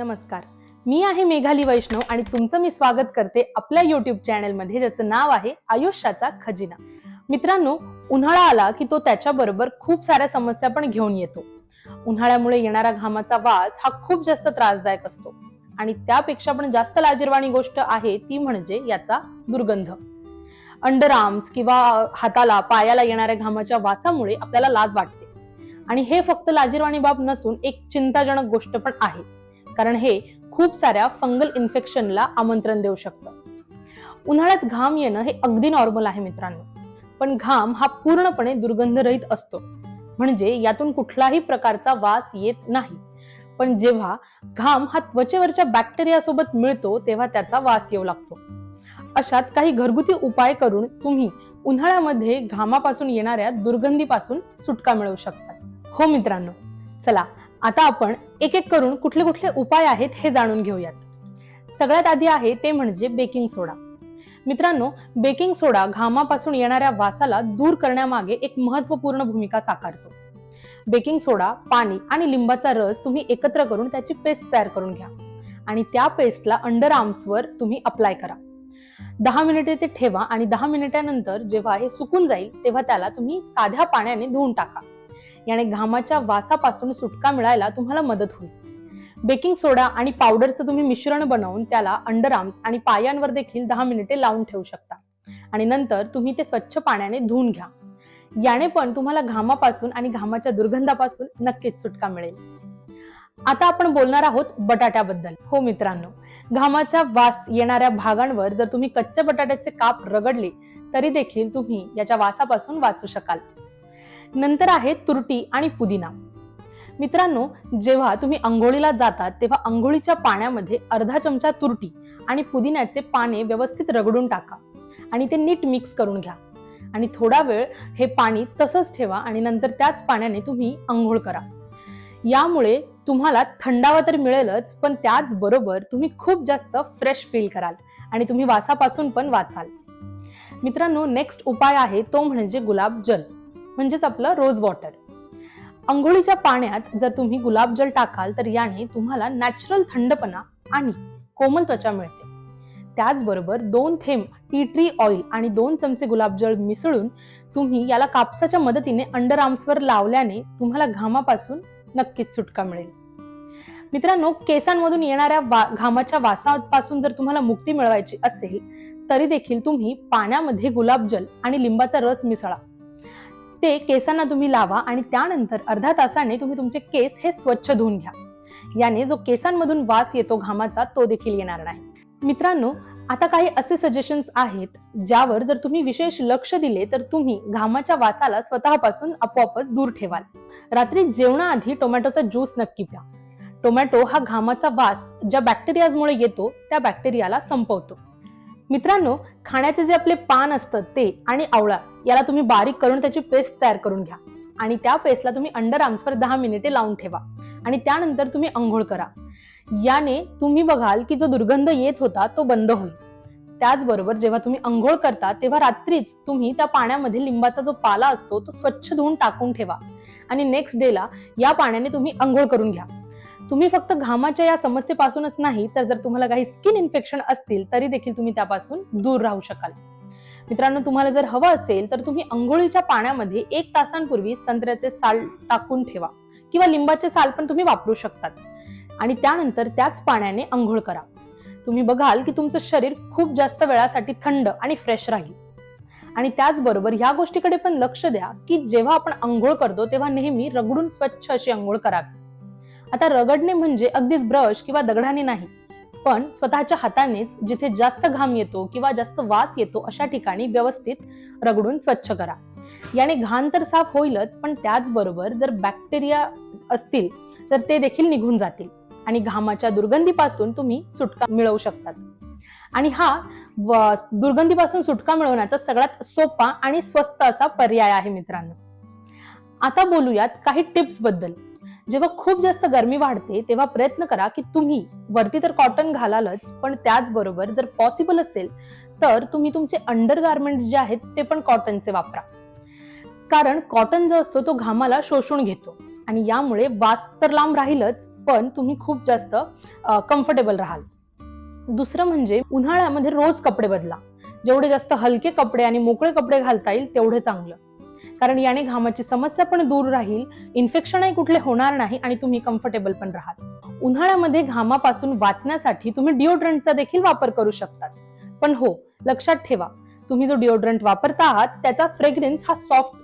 नमस्कार. मी आहे मेघाली वैष्णव आणि तुमचं मी स्वागत करते आपल्या युट्यूब चॅनलमध्ये ज्याचं नाव आहे आयुष्याचा खजिना. मित्रांनो उन्हाळा आला की तो त्याच्याबरोबर खूप साऱ्या समस्या पण घेऊन येतो. उन्हाळ्यामुळे येणारा घामाचा वास हा खूप जास्त त्रासदायक असतो. आणि त्यापेक्षा पण जास्त लाजिरवाणी गोष्ट आहे ती म्हणजे याचा दुर्गंध. अंडर आर्म्स किंवा हाताला पायाला येणाऱ्या घामाच्या वासामुळे आपल्याला लाज वाटते. आणि हे फक्त लाजिरवाणी बाब नसून एक चिंताजनक गोष्ट पण आहे. कारण हे खूप साऱ्या फंगल इन्फेक्शनला आमंत्रण देऊ शकतं. उन्हाळ्यात घाम येणं हे अगदी नॉर्मल आहे मित्रांनो. पण घाम हा पूर्णपणे दुर्गंधरहित असतो. म्हणजे यातून कुठलाही प्रकारचा वास येत नाही. पण जेव्हा घाम हा त्वचेवरच्या बॅक्टेरिया सोबत मिळतो तेव्हा त्याचा वास येऊ लागतो. अशात काही घरगुती उपाय करून तुम्ही उन्हाळ्यामध्ये घामापासून येणाऱ्या दुर्गंधीपासून सुटका मिळवू शकता. हो मित्रांनो चला आता आपण एक एक करून कुठले कुठले उपाय आहेत हे जाणून घेऊयात. सगळ्यात आधी आहे ते म्हणजे बेकिंग सोडा मित्रांनो बेकिंग सोडा घामापासून येणाऱ्या वासाला दूर करण्यामागे एक महत्त्वपूर्ण भूमिका साकारतो. बेकिंग सोडा पाणी आणि लिंबाचा रस तुम्ही एकत्र करून त्याची पेस्ट तयार करून घ्या. आणि त्या पेस्टला अंडर आर्म्सवर तुम्ही अप्लाय करा. दहा मिनिटे ते ठेवा आणि दहा मिनिटानंतर जेव्हा हे सुकून जाईल तेव्हा त्याला तुम्ही साध्या पाण्याने धुवून टाका. याने घामाच्या वासापासून सुटका मिळायला तुम्हाला मदत होईल. बेकिंग सोडा आणि पावडरचं तुम्ही मिश्रण बनवून त्याला अंडर आर्म्स आणि पायांवर देखील दहा मिनिटे लावून ठेवू शकता. आणि नंतर तुम्ही ते स्वच्छ पाण्याने धुवून घ्या. याने पण तुम्हाला घामापासून आणि घामाच्या दुर्गंधापासून नक्कीच सुटका मिळेल. आता आपण बोलणार आहोत बटाट्याबद्दल. हो मित्रांनो घामाचा वास येणाऱ्या भागांवर जर तुम्ही कच्च्या बटाट्याचे काप रगडले तरी देखील तुम्ही याच्या वासापासून वाचू शकाल. नंतर आहे तुरटी आणि पुदिना. मित्रांनो जेव्हा तुम्ही आंघोळीला जातात तेव्हा आंघोळीच्या पाण्यामध्ये अर्धा चमचा तुरटी आणि पुदिन्याचे पाने व्यवस्थित रगडून टाका आणि ते नीट मिक्स करून घ्या. आणि थोडा वेळ हे पाणी तसंच ठेवा आणि नंतर त्याच पाण्याने तुम्ही आंघोळ करा. यामुळे तुम्हाला थंडावा तर मिळेलच पण त्याचबरोबर तुम्ही खूप जास्त फ्रेश फील कराल आणि तुम्ही वासापासून पण वाचाल. मित्रांनो नेक्स्ट उपाय आहे तो म्हणजे गुलाब जल. म्हणजेच आपलं रोज वॉटर. आंघोळीच्या पाण्यात जर तुम्ही गुलाबजल टाकाल तर याने तुम्हाला नॅचरल थंडपणा आणि कोमल त्वचा मिळते. त्याचबरोबर दोन थेंब टी ट्री ऑइल आणि दोन चमचे गुलाबजल मिसळून तुम्ही याला कापसाच्या मदतीने अंडर आर्म्सवर लावल्याने तुम्हाला घामापासून नक्कीच सुटका मिळेल. मित्रांनो केसांमधून येणाऱ्या वा घामाच्या वासापासून जर तुम्हाला मुक्ती मिळवायची असेल तरी देखील तुम्ही पाण्यामध्ये गुलाबजल आणि लिंबाचा रस मिसळा. ते केसांना तुम्ही लावा आणि त्यानंतर अर्ध्या तासाने तुम्ही तुमचे केस हे स्वच्छ धुवून घ्या. याने जो केसांमधून वास येतो घामाचा तो देखील येणार नाही. मित्रांनो आता काही असे सजेशन्स आहेत ज्यावर जर तुम्ही विशेष लक्ष दिले तर तुम्ही घामाच्या वासाला स्वतःपासून आपोआपच दूर ठेवाल. रात्री जेवणाआधी टोमॅटोचा ज्यूस नक्की प्या. टोमॅटो हा घामाचा वास ज्या बॅक्टेरियाजमुळे येतो त्या बॅक्टेरियाला संपवतो. मित्रांनो खाण्याचे जे आपले पान असतं ते आणि आवळा याला तुम्ही बारीक करून त्याची पेस्ट तयार करून घ्या. आणि त्या पेस्टला तुम्ही अंडर आर्म्सवर दहा मिनिटे लावून ठेवा. आणि त्यानंतर तुम्ही आंघोळ करा. याने तुम्ही बघाल की जो दुर्गंध येत होता तो बंद होईल. त्याचबरोबर जेव्हा तुम्ही आंघोळ करता तेव्हा रात्रीच तुम्ही त्या पाण्यामध्ये लिंबाचा जो पाला असतो तो स्वच्छ धुवून टाकून ठेवा. आणि नेक्स्ट डेला या पाण्याने तुम्ही आंघोळ करून घ्या. तुम्ही फक्त घामाच्या या समस्येपासूनच नाही तर जर तुम्हाला काही स्किन इन्फेक्शन असतील तरी देखील तुम्ही त्यापासून दूर राहू शकाल. मित्रांनो तुम्हाला जर हवं असेल तर तुम्ही अंघोळीच्या पाण्यामध्ये एक तासांपूर्वी संत्र्याचे साल टाकून ठेवा किंवा लिंबाचे साल पण तुम्ही वापरू शकतात. आणि त्यानंतर त्याच पाण्याने आंघोळ करा. तुम्ही बघाल की तुमचं शरीर खूप जास्त वेळासाठी थंड आणि फ्रेश राहील. आणि त्याचबरोबर ह्या गोष्टीकडे पण लक्ष द्या की जेव्हा आपण आंघोळ करतो तेव्हा नेहमी रगडून स्वच्छ अशी आंघोळ करावी. आता रगडणे म्हणजे अगदीच ब्रश किंवा दगडाने नाही पण स्वतःच्या हातानेच जिथे जास्त घाम येतो किंवा जास्त वास येतो अशा ठिकाणी व्यवस्थित रगडून स्वच्छ करा. याने घाण तर साफ होईलच पण त्याचबरोबर जर बॅक्टेरिया असतील तर ते देखील निघून जातील आणि घामाच्या दुर्गंधीपासून तुम्ही सुटका मिळवू शकतात. आणि हा दुर्गंधीपासून सुटका मिळवण्याचा सगळ्यात सोपा आणि स्वस्त असा पर्याय आहे मित्रांनो. आता बोलूयात काही टिप्सबद्दल. जेव्हा खूप जास्त गरमी वाढते तेव्हा प्रयत्न करा की तुम्ही वरती तर कॉटन घालालच पण त्याचबरोबर जर पॉसिबल असेल तर तुम्ही तुमचे अंडर गार्मेंट्स जे आहेत ते पण कॉटनचे वापरा. कारण कॉटन जो असतो तो घामाला शोषून घेतो. आणि यामुळे वास तर लांब राहीलच पण तुम्ही खूप जास्त कम्फर्टेबल राहाल. दुसरं म्हणजे उन्हाळ्यामध्ये रोज कपडे बदला. जेवढे जास्त हलके कपडे आणि मोकळे कपडे घालता येईल तेवढे चांगलं. कारण याने घामाची समस्या पण दूर राहील इन्फेक्शनही कुठले होणार नाही आणि तुम्ही कम्फर्टेबल पण राहाल. उन्हाळ्यामध्ये घामापासून वाचण्यासाठी तुम्ही डिओड्रंटचा देखील वापर करू शकतात. पण हो लक्षात ठेवा तुम्ही जो डिओड्रंट वापरता आहात त्याचा फ्रेग्रन्स हा सॉफ्ट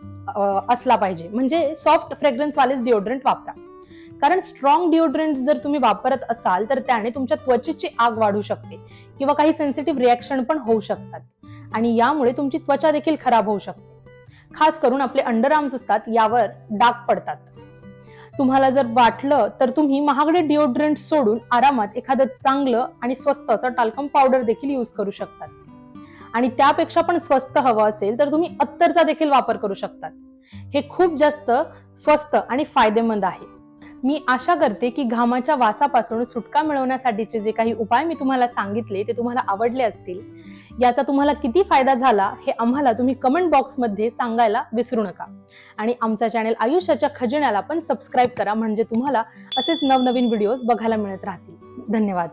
असला पाहिजे. म्हणजे सॉफ्ट फ्रेग्रन्स वालेच डिओड्रंट वापरा. कारण स्ट्रॉंग डिओड्रंट जर तुम्ही वापरत असाल तर त्याने तुमच्या त्वचेची आग वाढू शकते किंवा काही सेन्सिटिव्ह रिॲक्शन पण होऊ शकतात. आणि यामुळे तुमची त्वचा देखील खराब होऊ शकते. खास करून आपले अंडर आर्म्स असतात यावर डाग पडतात. तुम्हाला जर वाटलं तर तुम्ही महागडे डिओड्रंट सोडून आरामात एखादं चांगलं आणि स्वस्त असं टाल्कम पावडर देखील यूज करू शकतात. आणि त्यापेक्षा पण स्वस्त हवं असेल तर तुम्ही अत्तरचा देखील वापर करू शकतात. हे खूप जास्त स्वस्त आणि फायदेमंद आहे. मी आशा करते की घामाच्या वासापासून सुटका मिळवण्यासाठीचे जे काही उपाय मी तुम्हाला सांगितले ते तुम्हाला आवडले असतील. याचा तुम्हाला किती फायदा झाला हे आम्हाला तुम्ही कमेंट बॉक्समध्ये सांगायला विसरू नका. आणि आमचा चॅनेल आयुष्याच्या खजिन्याला पण सबस्क्राईब करा म्हणजे तुम्हाला असेच नवनवीन व्हिडिओज बघायला मिळत राहतील. धन्यवाद.